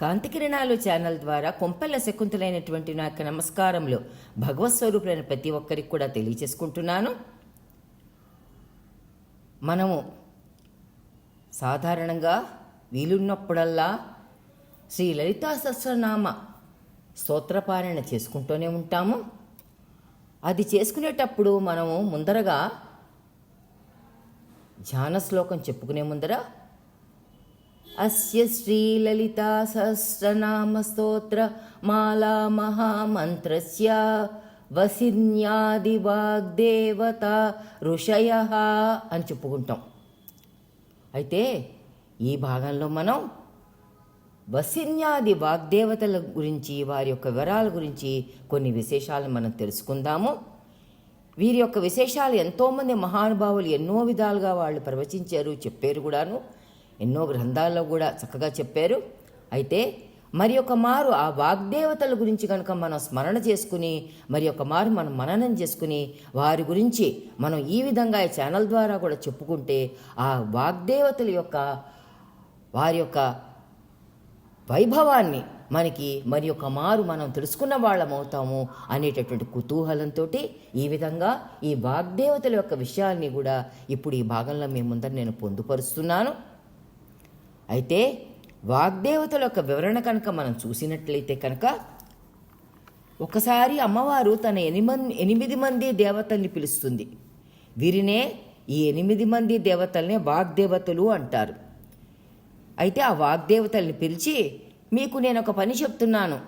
కాంతి కిరణాలు ఛానల్ ద్వారా కొంపెల్ల శకుంతలైనటువంటి నా యొక్క నమస్కారంలో భగవత్ స్వరూపులైన ప్రతి ఒక్కరికి కూడా తెలియచేసుకుంటున్నాను. మనము సాధారణంగా వీలున్నప్పుడల్లా శ్రీ లలితా సహస్రనామ స్తోత్రపారాయణ చేసుకుంటూనే ఉంటాము. అది చేసుకునేటప్పుడు మనము ముందరగా ధ్యాన శ్లోకం చెప్పుకునే ముందర అస్య శ్రీలలితా సహస్రనామ స్తోత్ర మాలా మహామంత్రస్య వసిన్యాది వాగ్దేవత ఋషయ అని చెప్పుకుంటాం. అయితే ఈ భాగంలో మనం వసిన్యాది వాగ్దేవతల గురించి వారి యొక్క వివరాల గురించి కొన్ని విశేషాలను మనం తెలుసుకుందాము. వీరి యొక్క విశేషాలు ఎంతోమంది మహానుభావులు ఎన్నో విధాలుగా వాళ్ళు ప్రవచించారు చెప్పారు కూడాను. ఎన్నో గ్రంథాల్లో కూడా చక్కగా చెప్పారు. అయితే మరి ఒక మారు ఆ వాగ్దేవతల గురించి కనుక మనం స్మరణ చేసుకుని మరి ఒక మారు మనం మననం చేసుకుని వారి గురించి మనం ఈ విధంగా ఈ ఛానల్ ద్వారా కూడా చెప్పుకుంటే ఆ వాగ్దేవతల యొక్క వారి యొక్క వైభవాన్ని మనకి మరి ఒక మారు మనం తెలుసుకున్న వాళ్ళం అవుతాము అనేటటువంటి కుతూహలంతో ఈ విధంగా ఈ వాగ్దేవతల యొక్క విషయాల్ని కూడా ఇప్పుడు ఈ భాగంలో మీ ముందర నేను పొందుపరుస్తున్నాను. అయితే వాగ్దేవతల యొక్క వివరణ కనుక మనం చూసినట్లయితే కనుక ఒకసారి అమ్మవారు తన ఎనిమిది ఎనిమిది మంది దేవతల్ని పిలుస్తుంది. వీరినే ఈ ఎనిమిది మంది దేవతల్ని వాగ్దేవతలు అంటారు. అయితే ఆ వాగ్దేవతల్ని పిలిచి మీకు నేను ఒక పని చెప్తున్నాను.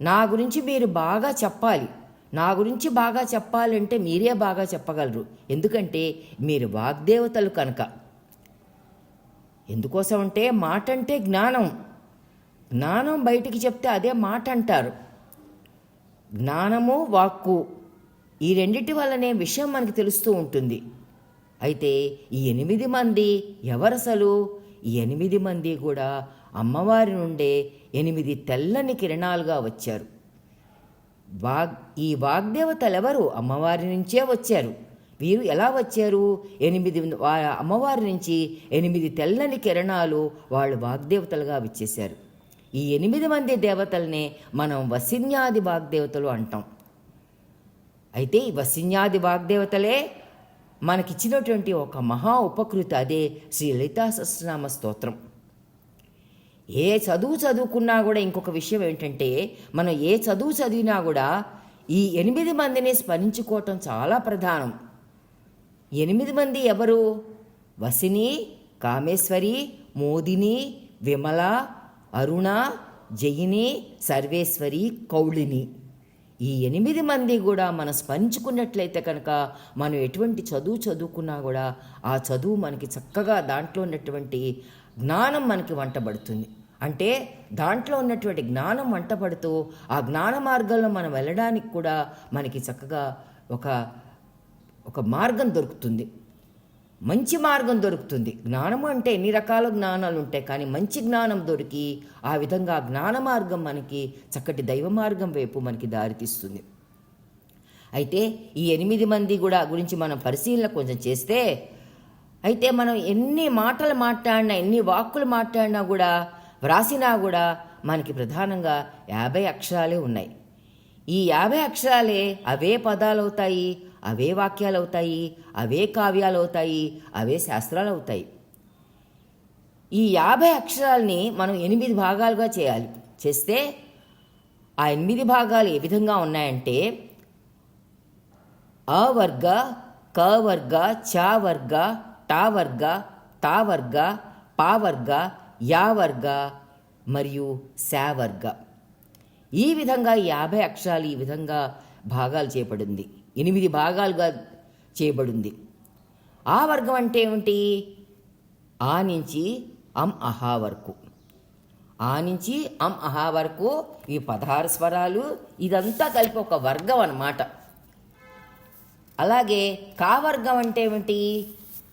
నా గురించి మీరు బాగా చెప్పాలి. నా గురించి బాగా చెప్పాలంటే మీరే బాగా చెప్పగలరు. ఎందుకంటే మీరు వాగ్దేవతలు కనుక. ఎందుకోసం అంటే మాట అంటే జ్ఞానం. జ్ఞానం బయటికి చెప్తే అదే మాట అంటారు జ్ఞానము వాక్కు ఈ రెండిటి వల్లనే విషయం మనకి తెలుస్తూ ఉంటుంది. అయితే ఈ ఎనిమిది మంది ఎవరసలు? ఈ ఎనిమిది మంది కూడా అమ్మవారి నుండే ఎనిమిది తెల్లని కిరణాలుగా వచ్చారు. వాగ్ ఈ వాగ్దేవతలు ఎవరు అమ్మవారి నుంచే వచ్చారు. వీరు ఎలా వచ్చారు? ఎనిమిది అమ్మవారి నుంచి ఎనిమిది తెల్లని కిరణాలు వాళ్ళు వాగ్దేవతలుగా విచ్చేశారు. ఈ ఎనిమిది మంది దేవతల్నే మనం వసిన్యాది వాగ్దేవతలు అంటాం. అయితే ఈ వసిన్యాది వాగ్దేవతలే మనకిచ్చినటువంటి ఒక మహా ఉపకృతి అదే శ్రీ లలితా సహస్రనామ స్తోత్రం. ఏ చదువు చదువుకున్నా కూడా ఇంకొక విషయం ఏంటంటే మనం ఏ చదువు చదివినా కూడా ఈ ఎనిమిది మందిని స్మరించుకోవటం చాలా ప్రధానం. ఎనిమిది మంది ఎవరు? వసిని కామేశ్వరి మోదిని విమల అరుణ జయిని సర్వేశ్వరి కౌళిని. ఈ ఎనిమిది మంది కూడా మనం స్మరించుకున్నట్లయితే కనుక మనం ఎటువంటి చదువు చదువుకున్నా కూడా ఆ చదువు మనకి చక్కగా దాంట్లో ఉన్నటువంటి జ్ఞానం మనకి వంటబడుతుంది. అంటే దాంట్లో ఉన్నటువంటి జ్ఞానం వంటపడుతూ ఆ జ్ఞాన మార్గంలో మనం వెళ్ళడానికి కూడా మనకి చక్కగా ఒక ఒక మార్గం దొరుకుతుంది. మంచి మార్గం దొరుకుతుంది. జ్ఞానము అంటే ఎన్ని రకాల జ్ఞానాలు ఉంటాయి కానీ మంచి జ్ఞానం దొరికి ఆ విధంగా జ్ఞాన మార్గం మనకి చక్కటి దైవ మార్గం వైపు మనకి దారితీస్తుంది అయితే ఈ ఎనిమిది మంది కూడా గురించి మనం పరిశీలన కొంచెం చేస్తే అయితే మనం ఎన్ని మాటలు మాట్లాడినా ఎన్ని వాక్కులు మాట్లాడినా కూడా వ్రాసినా కూడా మనకి ప్రధానంగా యాభై అక్షరాలే ఉన్నాయి. ఈ యాభై అక్షరాలే అవే పదాలు అవుతాయి అవే వాక్యాలు అవుతాయి అవే కావ్యాలు అవుతాయి అవే శాస్త్రాలు అవుతాయి ఈ యాభై అక్షరాల్ని మనం ఎనిమిది భాగాలుగా చేయాలి. చేస్తే ఆ ఎనిమిది భాగాలు ఏ విధంగా ఉన్నాయంటే అవర్గ కవర్గ క టావర్గ చ పావర్గ యావర్గ పా యా మరియు శావర్గ ఈ విధంగా యాభై అక్షరాలు ఈ విధంగా భాగాలు చేపడింది ఎనిమిది భాగాలుగా చేయబడింది. ఆ వర్గం అంటే ఏమిటి? ఆ నుంచి అం అహా వరకు. ఆ నుంచి అం అహా వరకు ఈ పదహారు స్వరాలు ఇదంతా కలిపి ఒక వర్గం అన్నమాట. అలాగే కా వర్గం అంటే ఏమిటి?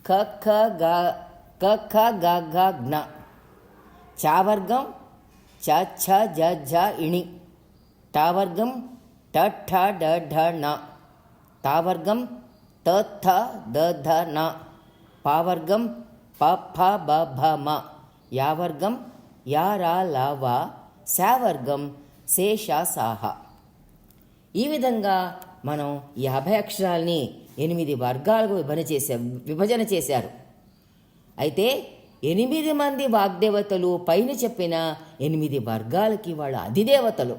క ఖ గ క ఖ గ జ్ఞ చా వర్గం చ ఛ జ ఝ ఇణి. టా వర్గం ట ఠ డ ఢ ణ. తావర్గం త థ ద ధ న. పావర్గం ప ఫ బ భ మ. యావర్గం యారా యా రా లా వా. శావర్గం శేష సాహ ఈ విధంగా మనం యాభై అక్షరాల్ని ఎనిమిది వర్గాలకు విభజన చేసే విభజన చేశారు. అయితే ఎనిమిది మంది వాగ్దేవతలు పైన చెప్పిన ఎనిమిది వర్గాలకి వాళ్ళ అధిదేవతలు.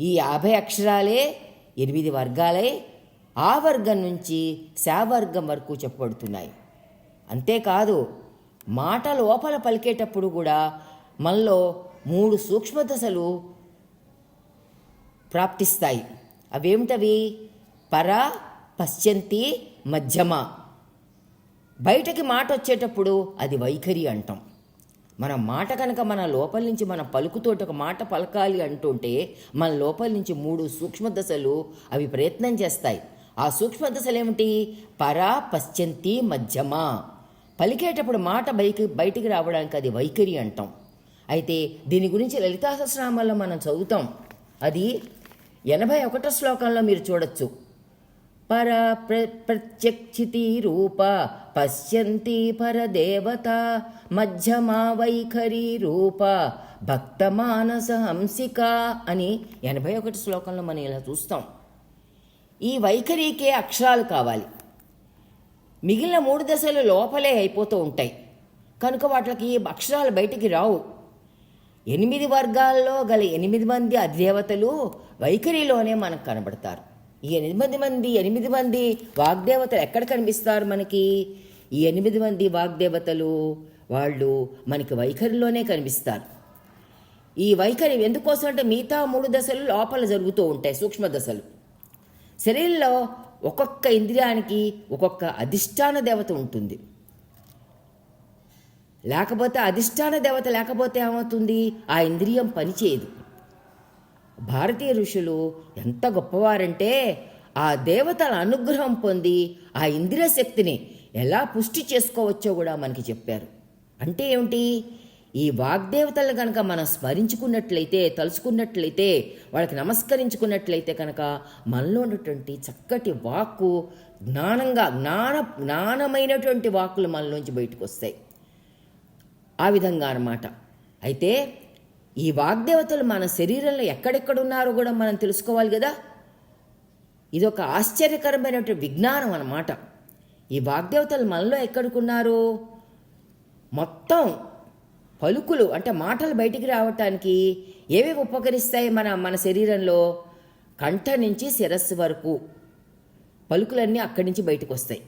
ఈ యాభై అక్షరాలే ఎనిమిది వర్గాలే ఆ వర్గం నుంచి శావర్గం వరకు చెప్పబడుతున్నాయి. అంతేకాదు మాట లోపల పలికేటప్పుడు కూడా మనలో మూడు సూక్ష్మ దశలు ప్రాప్తిస్తాయి. అవేమిటవి? పర పశ్చంతి మధ్యమ. బయటకి మాట వచ్చేటప్పుడు అది వైఖరి అంటాం. మన మాట కనుక మన లోపల నుంచి మన పలుకుతోటి ఒక మాట పలకాలి అంటుంటే మన లోపల నుంచి మూడు సూక్ష్మ దశలు అవి ప్రయత్నం చేస్తాయి. ఆ సూక్ష్మ దశలేమిటి పరా పర పశ్చంతి మధ్యమ. పలికేటప్పుడు మాట బయకి బయటికి రావడానికి అది వైఖరి అంటాం. అయితే దీని గురించి లలితా సహస్రనామాల్లో మనం చదువుతాం. అది ఎనభై ఒకటో శ్లోకంలో మీరు చూడొచ్చు. పర ప్ర ప్రత్యక్షితి రూప పశ్యంతి పరదేవత మధ్యమా వైఖరి రూప భక్తమానస హంసిక అని ఎనభై ఒకటి శ్లోకంలో మనం ఇలా చూస్తాం. ఈ వైఖరికే అక్షరాలు కావాలి. మిగిలిన మూడు దశలు లోపలే అయిపోతూ ఉంటాయి. కనుక వాటికి అక్షరాలు బయటికి రావు. ఎనిమిది వర్గాల్లో గల ఎనిమిది మంది అధిదేవతలు వైఖరిలోనే మనకు కనబడతారు. ఈ ఎనిమిది మంది ఎనిమిది మంది వాగ్దేవతలు ఎక్కడ కనిపిస్తారు మనకి? ఈ ఎనిమిది మంది వాగ్దేవతలు వాళ్ళు మనకి వైఖరిలోనే కనిపిస్తారు. ఈ వైఖరి ఎందుకోసం అంటే మిగతా మూడు దశలు లోపల జరుగుతూ ఉంటాయి సూక్ష్మ దశలు. శరీరంలో ఒక్కొక్క ఇంద్రియానికి ఒక్కొక్క అధిష్టాన దేవత ఉంటుంది. లేకపోతే అధిష్టాన దేవత లేకపోతే ఏమవుతుంది? ఆ ఇంద్రియం పనిచేయదు. భారతీయ ఋషులు ఎంత గొప్పవారంటే ఆ దేవతల అనుగ్రహం పొంది ఆ ఇంద్రియ శక్తిని ఎలా పుష్టి చేసుకోవచ్చో కూడా మనకి చెప్పారు. అంటే ఏమిటి? ఈ వాగ్దేవతలు కనుక మనం స్మరించుకున్నట్లయితే తలుచుకున్నట్లయితే వాళ్ళకి నమస్కరించుకున్నట్లయితే కనుక మనలో ఉన్నటువంటి చక్కటి వాక్కు జ్ఞానంగా జ్ఞాన జ్ఞానమైనటువంటి వాక్కులు మనలోంచి బయటకు వస్తాయి ఆ విధంగా అన్నమాట. అయితే ఈ వాగ్దేవతలు మన శరీరంలో ఎక్కడెక్కడ ఉన్నారో కూడా మనం తెలుసుకోవాలి కదా? ఇది ఒక ఆశ్చర్యకరమైనటువంటి విజ్ఞానం అన్నమాట. ఈ వాగ్దేవతలు మనలో ఎక్కడికున్నారు? మొత్తం పలుకులు అంటే మాటలు బయటికి రావటానికి ఏవేవి ఉపకరిస్తాయి మన మన శరీరంలో? కంఠ నుంచి శిరస్సు వరకు. పలుకులన్నీ అక్కడి నుంచి బయటకు వస్తాయి.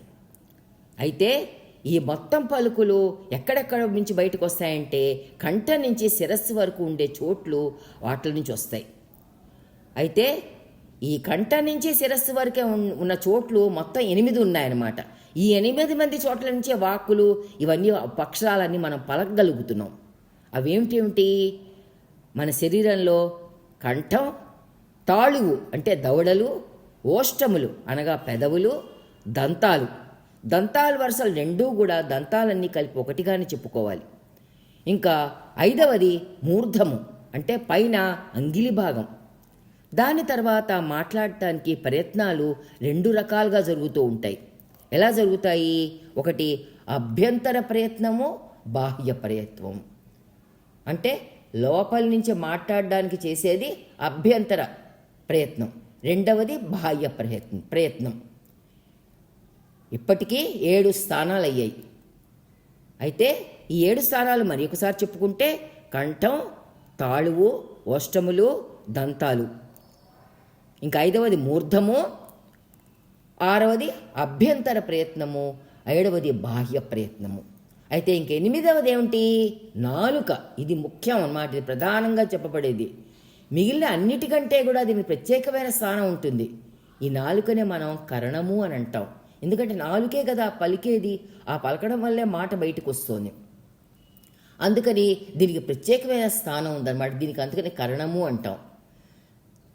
అయితే ఈ మొత్తం పలుకులు ఎక్కడెక్కడ నుంచి బయటకు వస్తాయంటే కంఠ నుంచి శిరస్సు వరకు ఉండే చోట్లు వాటి నుంచి వస్తాయి. అయితే ఈ కంఠ నుంచి శిరస్సు వరకే ఉన్న చోట్లు మొత్తం ఎనిమిది ఉన్నాయన్నమాట. ఈ ఎనిమిది మంది చోట్ల నుంచే వాక్కులు ఇవన్నీ పక్షాలన్నీ మనం పలకగలుగుతున్నాం. అవేమిటేమిటి? మన శరీరంలో కంఠం తాళువు అంటే దవడలు ఓష్టములు అనగా పెదవులు దంతాలు. దంతాల వరుసలు రెండూ కూడా దంతాలన్నీ కలిపి ఒకటిగానే చెప్పుకోవాలి. ఇంకా ఐదవది మూర్ధము అంటే పైన అంగిలి భాగం. దాని తర్వాత మాట్లాడటానికి ప్రయత్నాలు రెండు రకాలుగా జరుగుతూ ఉంటాయి. ఎలా జరుగుతాయి? ఒకటి అభ్యంతర ప్రయత్నము బాహ్య ప్రయత్నం అంటే లోపల నుంచి మాట్లాడడానికి చేసేది అభ్యంతర ప్రయత్నం. రెండవది బాహ్య ప్రయత్నం ప్రయత్నం. ఇప్పటికీ ఏడు స్థానాలు అయ్యాయి అయితే ఈ ఏడు స్థానాలు మరి ఒకసారి చెప్పుకుంటే కంఠం తాళువు ఓష్టములు దంతాలు. ఇంకా ఐదవది మూర్ధము ఆరవది అభ్యంతర ప్రయత్నము ఏడవది బాహ్య ప్రయత్నము. అయితే ఇంక ఎనిమిదవది ఏమిటి నాలుక. ఇది ముఖ్యం అన్నమాట. ఇది ప్రధానంగా చెప్పబడేది. మిగిలిన అన్నిటికంటే కూడా దీనికి ప్రత్యేకమైన స్థానం ఉంటుంది. ఈ నాలుకనే మనం కరణము అని అంటాం. ఎందుకంటే నాలుకే కదా పలికేది. ఆ పలకడం వల్లే మాట బయటకు వస్తుంది. అందుకని దీనికి ప్రత్యేకమైన స్థానం ఉందన్నమాట. దీనికి అందుకని కరణము అంటాం.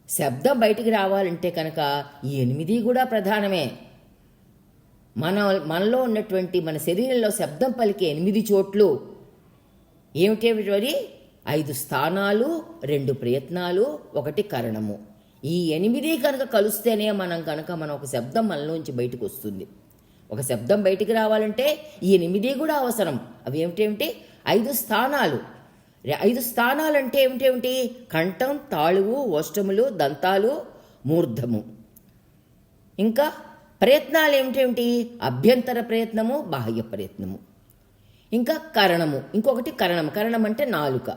శబ్దం బయటికి రావాలంటే కనుక ఈ ఎనిమిది కూడా ప్రధానమే. మన మనలో ఉన్నటువంటి మన శరీరంలో శబ్దం పలికే ఎనిమిది చోట్లు. ఏమిటేమిటి ఐదు స్థానాలు రెండు ప్రయత్నాలు ఒకటి కరణము. ఈ ఎనిమిది కనుక కలుస్తేనే మనం కనుక మన ఒక శబ్దం మనలోంచి బయటకు వస్తుంది. ఒక శబ్దం బయటికి రావాలంటే ఈ ఎనిమిది కూడా అవసరం. అవి ఏమిటేమిటి ఐదు స్థానాలు. ఐదు స్థానాలు అంటే ఏమిటేమిటి కంఠం తాళువు ఓష్టములు దంతాలు మూర్ధము. ఇంకా ప్రయత్నాలు ఏమిటేమిటి? అభ్యంతర ప్రయత్నము బాహ్య ప్రయత్నము. ఇంకా కరణము ఇంకొకటి కరణం. కరణం అంటే నాలుక.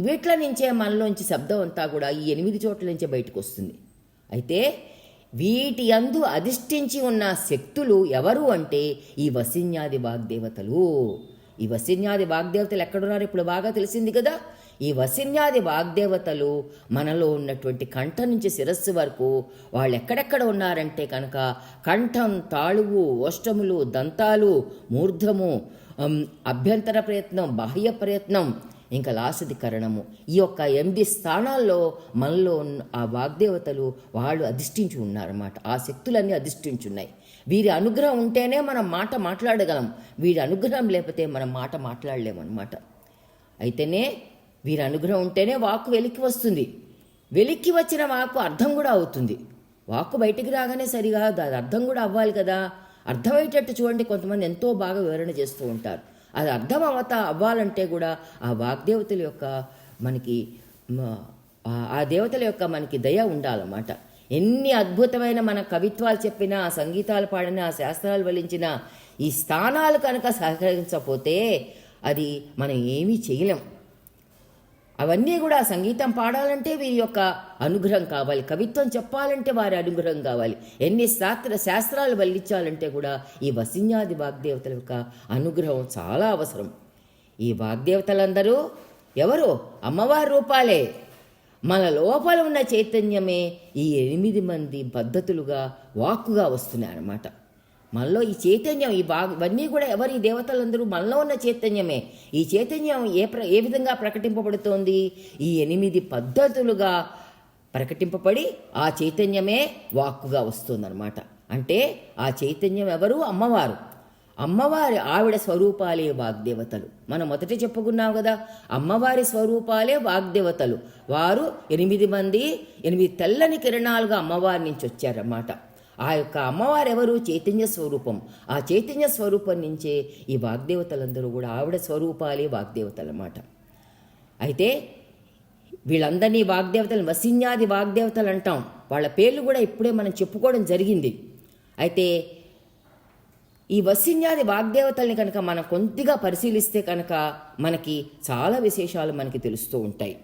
వీట్ల నుంచే మనలోంచి శబ్దం అంతా కూడా ఈ ఎనిమిది చోట్ల నుంచే బయటకు వస్తుంది. అయితే వీటి అందు అధిష్ఠించి ఉన్న శక్తులు ఎవరు అంటే ఈ వసిన్యాది వాగ్దేవతలు. ఈ వసిన్యాది వాగ్దేవతలు ఎక్కడున్నారు? ఇప్పుడు బాగా తెలిసింది కదా. ఈ వసిన్యాది వాగ్దేవతలు మనలో ఉన్నటువంటి కంఠం నుంచి శిరస్సు వరకు వాళ్ళు ఎక్కడెక్కడ ఉన్నారంటే కనుక కంఠం తాళువు ఓష్టములు దంతాలు మూర్ధము అభ్యంతర ప్రయత్నం బాహ్య ప్రయత్నం ఇంకా లాస్ట్ది కరణము ఈ యొక్క ఎనిమిది స్థానాల్లో మనలో ఉన్న ఆ వాగ్దేవతలు వాళ్ళు అధిష్ఠించి ఉన్నారన్నమాట. ఆ శక్తులన్నీ అధిష్ఠించున్నాయి. వీరి అనుగ్రహం ఉంటేనే మనం మాట మాట్లాడగలం. వీరి అనుగ్రహం లేకపోతే మనం మాట మాట్లాడలేమన్నమాట. అయితేనే వీరి అనుగ్రహం ఉంటేనే వాక్కు వెలికి వస్తుంది. వెలికి వచ్చిన వాక్కు అర్థం కూడా అవుతుంది. వాక్కు బయటికి రాగానే సరిగా దాని అర్థం కూడా అవ్వాలి కదా. అర్థమయ్యేటట్టు చూడండి కొంతమంది ఎంతో బాగా వివరణ చేస్తూ ఉంటారు. అది అర్థం అవత అవ్వాలంటే కూడా ఆ వాగ్దేవతల యొక్క మనకి ఆ- దేవతల యొక్క మనకి దయ ఉండాలన్నమాట. ఎన్ని అద్భుతమైన మన కవిత్వాలు చెప్పినా ఆ సంగీతాలు పాడినా ఆ శాస్త్రాలు వలించినా ఈ స్థానాలు కనుక సహకరించకపోతే అది మనం ఏమీ చేయలేం. అవన్నీ కూడా సంగీతం పాడాలంటే వీరి యొక్క అనుగ్రహం కావాలి. కవిత్వం చెప్పాలంటే వారి అనుగ్రహం కావాలి. ఎన్ని శాస్త్ర శాస్త్రాలు వల్లించాలంటే కూడా ఈ వసిన్యాది వాగ్దేవతల యొక్క అనుగ్రహం చాలా అవసరం. ఈ వాగ్దేవతలందరూ ఎవరు? అమ్మవారి రూపాలే. మన లోపల ఉన్న చైతన్యమే ఈ ఎనిమిది మంది పద్ధతులుగా వాక్కుగా వస్తున్నాయి అన్నమాట మనలో ఈ చైతన్యం ఈ బాగా ఇవన్నీ కూడా ఎవరు ఈ దేవతలందరూ మనలో ఉన్న చైతన్యమే. ఈ చైతన్యం ఏ ప్ర ఏ విధంగా ప్రకటింపబడుతోంది? ఈ ఎనిమిది పద్ధతులుగా ప్రకటింపబడి ఆ చైతన్యమే వాక్కుగా వస్తుందన్నమాట. అంటే ఆ చైతన్యం ఎవరు? అమ్మవారు. అమ్మవారి ఆవిడ స్వరూపాలే వాగ్దేవతలు. మనం మొదట చెప్పుకున్నాం కదా అమ్మవారి స్వరూపాలే వాగ్దేవతలు. వారు ఎనిమిది మంది ఎనిమిది తెల్లని కిరణాలుగా అమ్మవారి నుంచి వచ్చారన్నమాట. ఆ యొక్క అమ్మవారు ఎవరు చైతన్య స్వరూపం. ఆ చైతన్య స్వరూపం నుంచే ఈ వాగ్దేవతలందరూ కూడా ఆవిడ స్వరూపాలే వాగ్దేవతలు అన్నమాట అయితే వీళ్ళందరినీ వాగ్దేవతలు వసిన్యాది వాగ్దేవతలు అంటాం వాళ్ళ పేర్లు కూడా ఇప్పుడే మనం చెప్పుకోవడం జరిగింది. అయితే ఈ వసిన్యాది వాగ్దేవతల్ని కనుక మనం కొద్దిగా పరిశీలిస్తే కనుక మనకి చాలా విశేషాలు మనకి తెలుస్తూ ఉంటాయి.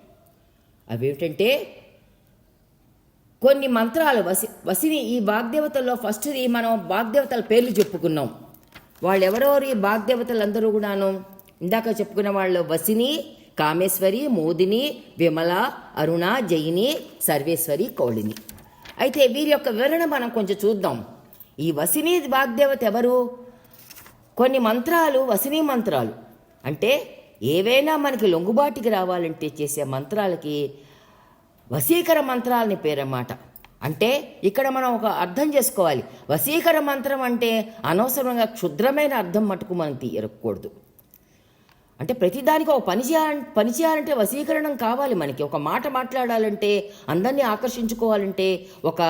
అవేమిటంటే కొన్ని మంత్రాలు వసి వసిని ఈ వాగ్దేవతల్లో ఫస్ట్ది మనం వాగ్దేవతల పేర్లు చెప్పుకున్నాం. వాళ్ళు ఎవరెవరు ఈ వాగ్దేవతలందరూ కూడాను. ఇందాక చెప్పుకున్న వాళ్ళు వసిని కామేశ్వరి మోదిని విమల అరుణ జయిని సర్వేశ్వరి కౌళిని. అయితే వీరి యొక్క వివరణ మనం కొంచెం చూద్దాం. ఈ వసిని వాగ్దేవత ఎవరు? కొన్ని మంత్రాలు వసిని మంత్రాలు. అంటే ఏవైనా మనకి లొంగుబాటికి రావాలంటే చేసే మంత్రాలకి వశీకర మంత్రాలని పేరన్నమాట. అంటే ఇక్కడ మనం ఒక అర్థం చేసుకోవాలి. వసీకర మంత్రం అంటే అనవసరంగా క్షుద్రమైన అర్థం మటుకు మనం తీయకూడదు అంటే ప్రతిదానికి ఒక పని చేయాల పని చేయాలంటే వశీకరణం కావాలి మనకి. ఒక మాట మాట్లాడాలంటే అందరినీ ఆకర్షించుకోవాలంటే ఒక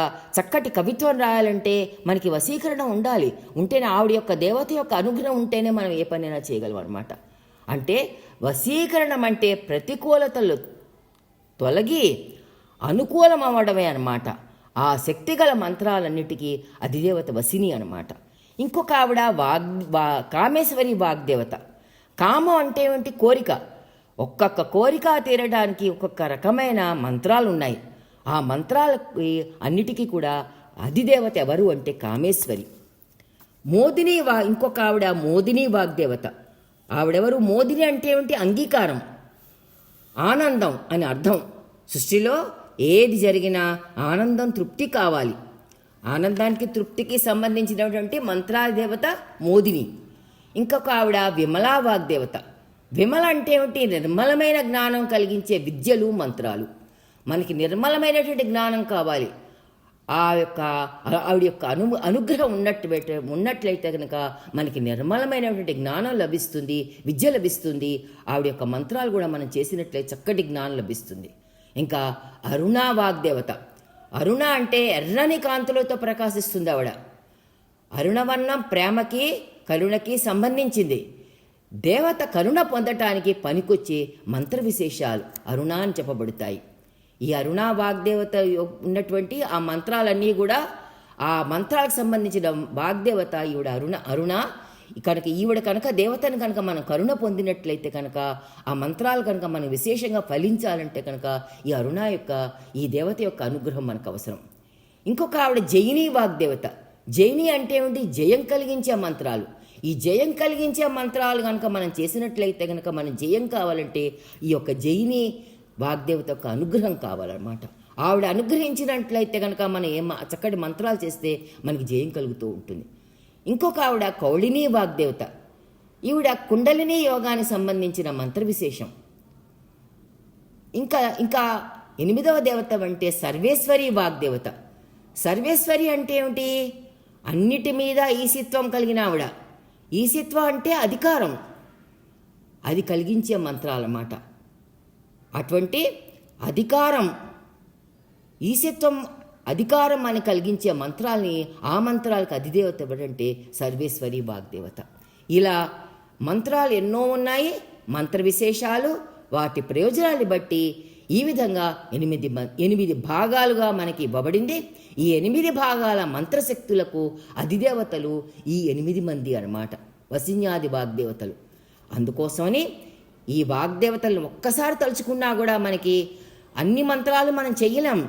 చక్కటి కవిత్వం రాయాలంటే మనకి వశీకరణ ఉండాలి. ఉంటేనే ఆవిడ యొక్క దేవత యొక్క అనుగ్రహం ఉంటేనే మనం ఏ పనైనా చేయగలం అనమాట అంటే వశీకరణం అంటే ప్రతికూలతలు తొలగి అనుకూలం అవ్వడమే అనమాట ఆ శక్తిగల మంత్రాలన్నిటికీ అధిదేవత వసిని అనమాట ఇంకొక ఆవిడ వాగ్ వా కామేశ్వరి వాగ్దేవత. కామం అంటే ఏమిటి? కోరిక. ఒక్కొక్క కోరిక తీరడానికి ఒక్కొక్క రకమైన మంత్రాలు ఉన్నాయి ఆ మంత్రాలకి అన్నిటికీ కూడా అధిదేవత ఎవరు అంటే కామేశ్వరి. మోదిని వా ఇంకొక ఆవిడ మోదిని వాగ్దేవత. ఆవిడెవరు? మోదిని అంటే ఏమిటి? అంగీకారం. ఆనందం అని అర్థం. సృష్టిలో ఏది జరిగినా ఆనందం తృప్తి కావాలి. ఆనందానికి తృప్తికి సంబంధించినటువంటి మంత్రాదేవత మోదిని. ఇంకొక ఆవిడ విమలా వాగ్దేవత. విమల అంటే ఏమిటి? నిర్మలమైన జ్ఞానం కలిగించే విద్యలు మంత్రాలు. మనకి నిర్మలమైనటువంటి జ్ఞానం కావాలి. ఆ యొక్క ఆవిడ యొక్క అను అనుగ్రహం ఉన్నట్టు ఉన్నట్లయితే కనుక మనకి నిర్మలమైనటువంటి జ్ఞానం లభిస్తుంది విద్య లభిస్తుంది. ఆవిడ యొక్క మంత్రాలు కూడా మనం చేసినట్లయితే చక్కటి జ్ఞానం లభిస్తుంది. ఇంకా అరుణా వాగ్దేవత. అరుణ అంటే ఎర్రని కాంతులతో ప్రకాశిస్తుంది ఆవిడ అరుణవర్ణం ప్రేమకి కరుణకి సంబంధించింది. దేవత కరుణ పొందటానికి పనికొచ్చే మంత్ర విశేషాలు అరుణ అని చెప్పబడతాయి. ఈ అరుణ వాగ్దేవత ఉన్నటువంటి ఆ మంత్రాలన్నీ కూడా ఆ మంత్రాలకు సంబంధించిన వాగ్దేవత ఈవిడ అరుణ అరుణ కనుక ఈవిడ కనుక దేవతను కనుక మనం కరుణ పొందినట్లయితే కనుక ఆ మంత్రాలు కనుక మనం విశేషంగా ఫలించాలంటే కనుక ఈ అరుణ యొక్క ఈ దేవత యొక్క అనుగ్రహం మనకు అవసరం. ఇంకొక ఆవిడ జైని వాగ్దేవత. జైని అంటే ఏమిటి? జయం కలిగించే మంత్రాలు. ఈ జయం కలిగించే మంత్రాలు కనుక మనం చేసినట్లయితే కనుక మనం జయం కావాలంటే ఈ యొక్క జైని వాగ్దేవత యొక్క అనుగ్రహం కావాలన్నమాట. ఆవిడ అనుగ్రహించినట్లయితే కనుక మనం ఏ చక్కటి మంత్రాలు చేస్తే మనకి జయం కలుగుతూ ఉంటుంది. ఇంకొక ఆవిడ కౌళిని వాగ్దేవత. ఈవిడ కుండలిని యోగానికి సంబంధించిన మంత్ర విశేషం ఇంకా ఇంకా ఎనిమిదవ దేవత అంటే సర్వేశ్వరి వాగ్దేవత. సర్వేశ్వరి అంటే ఏమిటి? అన్నిటి మీద ఈసిత్వం కలిగిన ఆవిడ. ఈసిత్వం అంటే అధికారం. అది కలిగించే మంత్రాలన్నమాట అటువంటి అధికారం ఈసిత్వం అధికారం అని కలిగించే మంత్రాల్ని ఆ మంత్రాలకు అధిదేవత ఎవడంటే సర్వేశ్వరి వాగ్దేవత. ఇలా మంత్రాలు ఎన్నో ఉన్నాయి మంత్ర విశేషాలు వాటి ప్రయోజనాన్ని బట్టి ఈ విధంగా ఎనిమిది మ- ఎనిమిది భాగాలుగా మనకి ఇవ్వబడింది. ఈ ఎనిమిది భాగాల మంత్రశక్తులకు అధిదేవతలు ఈ ఎనిమిది మంది అన్నమాట వసిన్యాది వాగ్దేవతలు. అందుకోసమని ఈ వాగ్దేవతలను ఒక్కసారి తలుచుకున్నా కూడా మనకి అన్ని మంత్రాలు మనం చెయ్యలేం.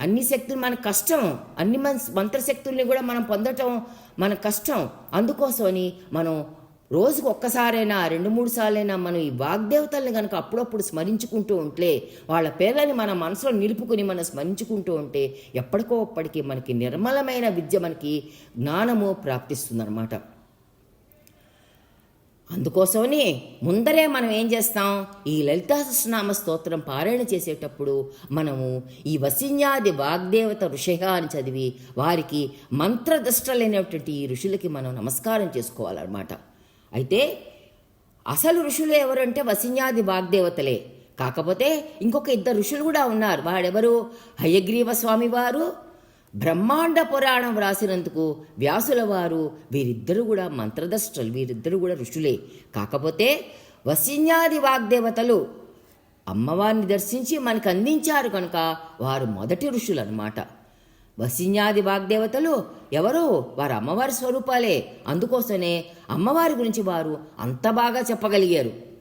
అన్ని శక్తులు మన కష్టం అన్ని మన మంత్రశక్తుల్ని కూడా మనం పొందటం మన కష్టం. అందుకోసమని మనం రోజుకు ఒక్కసారైనా రెండు మూడు సార్లైనా మనం ఈ వాగ్దేవతల్ని కనుక అప్పుడప్పుడు స్మరించుకుంటూ ఉంటే వాళ్ళ పేర్లని మన మనసులో నిలుపుకుని మనం స్మరించుకుంటూ ఉంటే ఎప్పటికో అప్పటికి మనకి నిర్మలమైన విద్య మనకి జ్ఞానము ప్రాప్తిస్తుందన్నమాట. అందుకోసమని ముందరే మనం ఏం చేస్తాం? ఈ లలితా స్తోత్రం పారాయణ చేసేటప్పుడు మనము ఈ వసిన్యాది వాగ్దేవత ఋషయ అని చదివి వారికి మంత్రదృష్టలైనటువంటి ఈ ఋషులకి మనం నమస్కారం చేసుకోవాలన్నమాట. అయితే అసలు ఋషులు ఎవరంటే వసిన్యాది వాగ్దేవతలే. కాకపోతే ఇంకొక ఇద్దరు ఋషులు కూడా ఉన్నారు. వాడెవరు? హయగ్రీవ స్వామి వారు బ్రహ్మాండ పురాణం వ్రాసినందుకు వ్యాసుల వారు వీరిద్దరూ కూడా మంత్రదష్టలు వీరిద్దరూ కూడా ఋషులే. కాకపోతే వసిన్యాది వాగ్దేవతలు అమ్మవారిని దర్శించి మనకు అందించారు కనుక వారు మొదటి ఋషులు అన్నమాట వసిన్యాది వాగ్దేవతలు ఎవరో వారు అమ్మవారి స్వరూపాలే. అందుకోసమే అమ్మవారి గురించి వారు అంత బాగా చెప్పగలిగారు.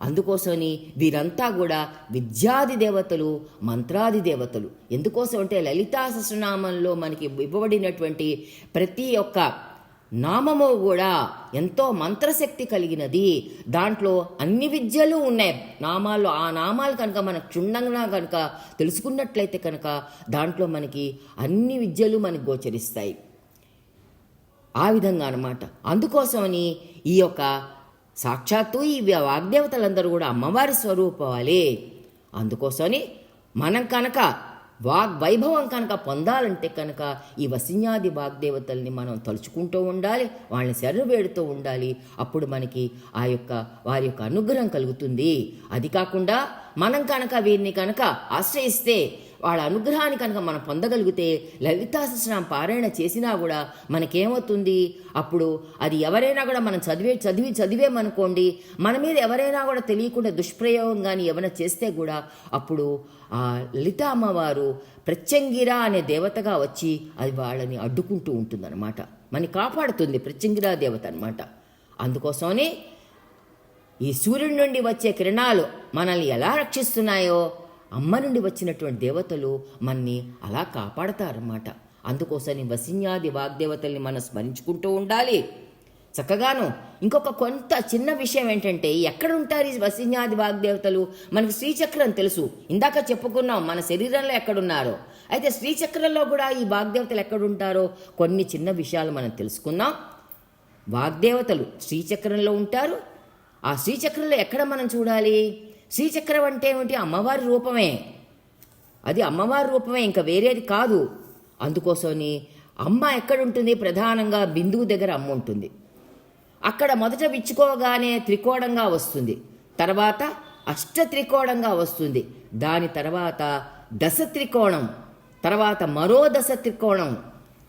అందుకోసమని వీరంతా కూడా విద్యాది దేవతలు మంత్రాది దేవతలు. ఎందుకోసం అంటే లలితా సహస్రనామంలో మనకి ఇవ్వబడినటువంటి ప్రతి ఒక్క నామము కూడా ఎంతో మంత్రశక్తి కలిగినది. దాంట్లో అన్ని విద్యలు ఉన్నాయి. నామాల్లో ఆ నామాలు కనుక మనం క్షుణ్ణంగా కనుక తెలుసుకున్నట్లయితే కనుక దాంట్లో మనకి అన్ని విద్యలు మనకు గోచరిస్తాయి. ఆ విధంగా అన్నమాట. అందుకోసమని ఈ యొక్క సాక్షాత్తు ఈ వాగ్దేవతలందరూ కూడా అమ్మవారి స్వరూపాలే అందుకోసమని మనం కనుక వాగ్ వైభవం కనుక పొందాలంటే కనుక ఈ వసిన్యాది వాగ్దేవతల్ని మనం తలుచుకుంటూ ఉండాలి వాళ్ళని శరణు వేడుతూ ఉండాలి. అప్పుడు మనకి ఆ యొక్క వారి యొక్క అనుగ్రహం కలుగుతుంది. అది కాకుండా మనం కనుక వీరిని కనుక ఆశ్రయిస్తే వాళ్ళ అనుగ్రహాన్ని కనుక మనం పొందగలిగితే లలితా సహస్రనామ పారాయణ చేసినా కూడా మనకేమవుతుంది? అప్పుడు అది ఎవరైనా కూడా మనం చదివే చదివి చదివేమనుకోండి మన మీద ఎవరైనా కూడా తెలియకుండా దుష్ప్రయోగం కానీ ఏమైనా చేస్తే కూడా అప్పుడు ఆ లలిత అమ్మవారు ప్రత్యంగిర అనే దేవతగా వచ్చి అది వాళ్ళని అడ్డుకుంటూ ఉంటుందన్నమాట. మనని కాపాడుతుంది ప్రత్యంగిరా దేవత అనమాట అందుకోసమని ఈ సూర్యుడి నుండి వచ్చే కిరణాలు మనల్ని ఎలా రక్షిస్తున్నాయో అమ్మ నుండి వచ్చినటువంటి దేవతలు మనని అలా కాపాడతారన్నమాట. అందుకోసని వసిన్యాది వాగ్దేవతల్ని మనం స్మరించుకుంటూ ఉండాలి. చక్కగాను ఇంకొక కొంత చిన్న విషయం ఏంటంటే ఎక్కడ ఉంటారు ఈ వసిన్యాది వాగ్దేవతలు? మనకి శ్రీచక్రం తెలుసు. ఇందాక చెప్పుకున్నాం మన శరీరంలో ఎక్కడున్నారో. అయితే శ్రీచక్రంలో కూడా ఈ వాగ్దేవతలు ఎక్కడుంటారో? కొన్ని చిన్న విషయాలు మనం తెలుసుకుందాం. వాగ్దేవతలు శ్రీచక్రంలో ఉంటారు. ఆ శ్రీచక్రంలో ఎక్కడ మనం చూడాలి? శ్రీచక్రం అంటే ఏమిటి? అమ్మవారి రూపమే. అది అమ్మవారి రూపమే ఇంకా వేరేది కాదు. అందుకోసమని అమ్మ ఎక్కడుంటుంది? ప్రధానంగా బిందువు దగ్గర అమ్మ ఉంటుంది. అక్కడ మొదట విచ్చుకోగానే త్రికోణంగా వస్తుంది. తర్వాత అష్ట త్రికోణంగా వస్తుంది. దాని తర్వాత దశ త్రికోణం. తర్వాత మరో దశ త్రికోణం.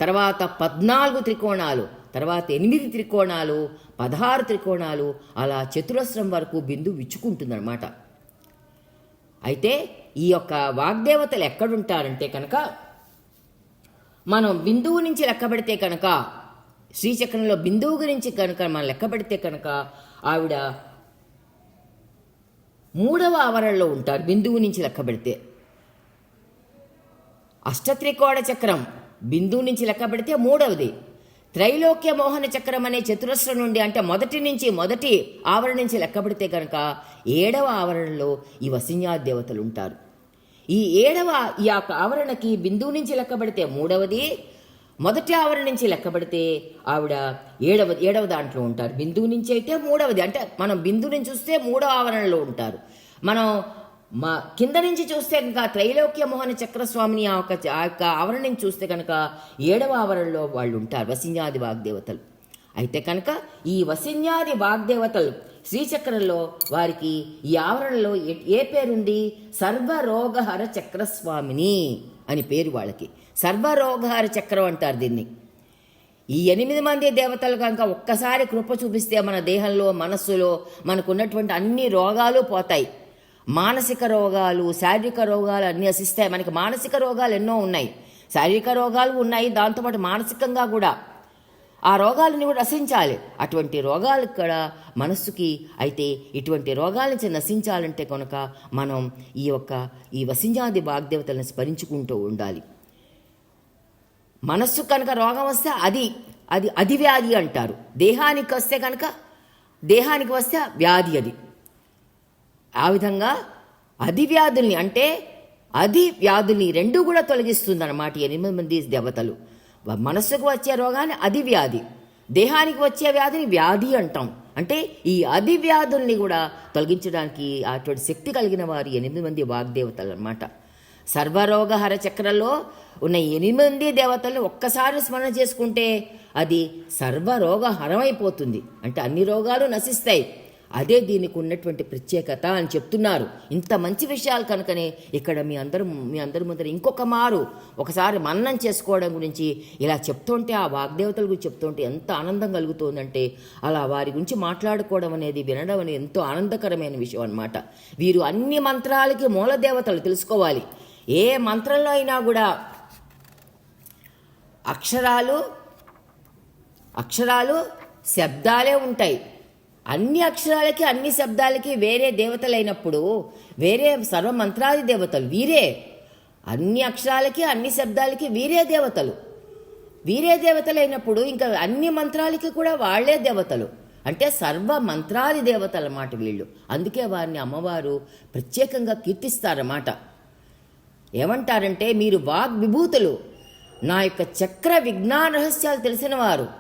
తర్వాత పద్నాలుగు త్రికోణాలు. తర్వాత ఎనిమిది త్రికోణాలు. పదహారు త్రికోణాలు. అలా చతురస్రం వరకు బిందు విచ్చుకుంటుందన్నమాట. అయితే ఈ యొక్క వాగ్దేవతలు ఎక్కడుంటారంటే కనుక మనం బిందువు నుంచి లెక్క పెడితే కనుక శ్రీచక్రంలో బిందువు గురించి కనుక మనం లెక్క పెడితే కనుక ఆవిడ మూడవ ఆవరణలో ఉంటారు బిందువు నుంచి లెక్క పెడితే. అష్టత్రికోణ చక్రం బిందువు నుంచి లెక్క పెడితే మూడవది. త్రైలోక్య మోహన చక్రం అనే చతురస్రం నుండి అంటే మొదటి నుంచి మొదటి ఆవరణ నుంచి లెక్కబడితే కనుక ఏడవ ఆవరణలో ఈ వసిన్యా దేవతలు ఉంటారు. ఈ ఏడవ ఈ యొక్క ఆవరణకి బిందువు నుంచి లెక్కబడితే మూడవది మొదటి ఆవరణ నుంచి లెక్కబడితే ఆవిడ ఏడవ ఏడవ దాంట్లో ఉంటారు. బిందువు నుంచి అయితే మూడవది. అంటే మనం బిందువు నుంచి చూస్తే మూడవ ఆవరణలో ఉంటారు. మనం మా కింద నుంచి చూస్తే కనుక త్రైలోక్య మోహన చక్రస్వామిని ఆ యొక్క ఆ యొక్క ఆవరణ నుంచి చూస్తే కనుక ఏడవ ఆవరణలో వాళ్ళు ఉంటారు వసిన్యాది వాగ్దేవతలు. అయితే కనుక ఈ వసిన్యాది వాగ్దేవతలు శ్రీచక్రంలో వారికి ఈ ఆవరణలో ఏ- ఏ పేరుంది? సర్వరోగహర చక్రస్వామిని అని పేరు వాళ్ళకి. సర్వరోగహర చక్రం అంటారు దీన్ని. ఈ ఎనిమిది మంది దేవతలు కనుక ఒక్కసారి కృప చూపిస్తే మన దేహంలో మనస్సులో మనకున్నటువంటి అన్ని రోగాలు పోతాయి. మానసిక రోగాలు శారీరక రోగాలు అన్నీ నశిస్తాయి మనకి మానసిక రోగాలు ఎన్నో ఉన్నాయి. శారీరక రోగాలు ఉన్నాయి దాంతోపాటు మానసికంగా కూడా. ఆ రోగాలని కూడా నశించాలి. అటువంటి రోగాలు కూడా మనస్సుకి అయితే ఇటువంటి రోగాల నుంచి నశించాలంటే కనుక మనం ఈ యొక్క ఈ వసింజాది వాగ్దేవతలను స్మరించుకుంటూ ఉండాలి. మనస్సు కనుక రోగం వస్తే అది అది అది వ్యాధి అంటారు. దేహానికి వస్తే కనుక దేహానికి వస్తే వ్యాధి అది. ఆ విధంగా అధివ్యాధుల్ని అంటే అది వ్యాధుల్ని రెండు కూడా తొలగిస్తుంది అన్నమాట ఎనిమిది మంది దేవతలు. మనస్సుకు వచ్చే రోగాన్ని అది వ్యాధి దేహానికి వచ్చే వ్యాధిని వ్యాధి అంటాం. అంటే ఈ అధివ్యాధుల్ని కూడా తొలగించడానికి అటువంటి శక్తి కలిగిన వారు ఎనిమిది మంది వాగ్దేవతలు అన్నమాట సర్వరోగహర చక్రంలో ఉన్న ఎనిమిది మంది దేవతలను ఒక్కసారి స్మరణ చేసుకుంటే అది సర్వరోగహరమైపోతుంది అంటే అన్ని రోగాలు నశిస్తాయి. అదే దీనికి ఉన్నటువంటి ప్రత్యేకత అని చెప్తున్నారు. ఇంత మంచి విషయాలు కనుకనే ఇక్కడ మీ అందరూ మీ అందరి ముందర ఇంకొక మారు. ఒకసారి మన్నం చేసుకోవడం గురించి ఇలా చెప్తుంటే ఆ వాగ్దేవతల గురించి చెప్తుంటే ఎంత ఆనందం కలుగుతుందంటే అలా వారి గురించి మాట్లాడుకోవడం అనేది వినడం అనేది ఎంతో ఆనందకరమైన విషయం అన్నమాట. వీరు అన్ని మంత్రాలకి మూల దేవతలు తెలుసుకోవాలి. ఏ మంత్రంలో అయినా కూడా అక్షరాలు అక్షరాలు శబ్దాలే ఉంటాయి. అన్ని అక్షరాలకి అన్ని శబ్దాలకి వేరే దేవతలైనప్పుడు వేరే సర్వమంత్రాది దేవతలు వీరే. అన్ని అక్షరాలకి అన్ని శబ్దాలకి వీరే దేవతలు. వీరే దేవతలైనప్పుడు ఇంకా అన్ని మంత్రాలకి కూడా వాళ్ళే దేవతలు. అంటే సర్వ మంత్రాది దేవతలు అన్నమాట వీళ్ళు. అందుకే వారిని అమ్మవారు ప్రత్యేకంగా కీర్తిస్తారన్నమాట. ఏమంటారంటే మీరు వాగ్ విభూతులు నా యొక్క చక్ర విజ్ఞాన రహస్యాలు తెలిసిన వారు.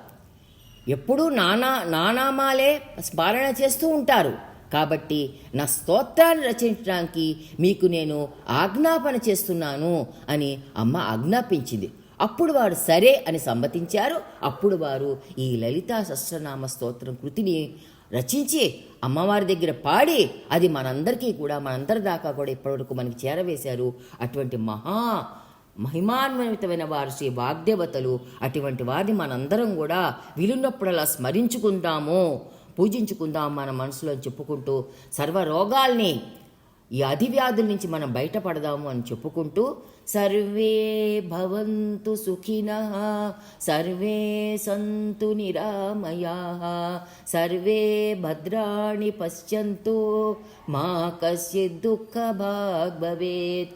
ఎప్పుడూ నానా నానామాలే స్మరణ చేస్తూ ఉంటారు. కాబట్టి నా స్తోత్రాన్ని రచించడానికి మీకు నేను ఆజ్ఞాపన చేస్తున్నాను అని అమ్మ ఆజ్ఞాపించింది. అప్పుడు వారు సరే అని సమ్మతించారు. అప్పుడు వారు ఈ లలితా సహస్రనామ స్తోత్రం కృతిని రచించి అమ్మవారి దగ్గర పాడి అది మనందరికీ కూడా మనందరి దాకా కూడా ఇప్పటివరకు మనకి చేరవేశారు. అటువంటి మహా మహిమాన్వితమైన వారు శ్రీ వాగ్దేవతలు. అటువంటి వారిని మనందరం కూడా వీలున్నప్పుడల్లా స్మరించుకుందాము. పూజించుకుందాం మన మనసులో చెప్పుకుంటూ సర్వ రోగాల్ని ఈ అధివ్యాధుల నుంచి మనం బయటపడదాము అని చెప్పుకుంటూ సర్వే భవంతు సుఖిన సర్వే సంతు నిరామయా సర్వే భద్రాణి పశ్యంతు మా కశ్చిద్ దుఃఖ భాగ్ భవేత్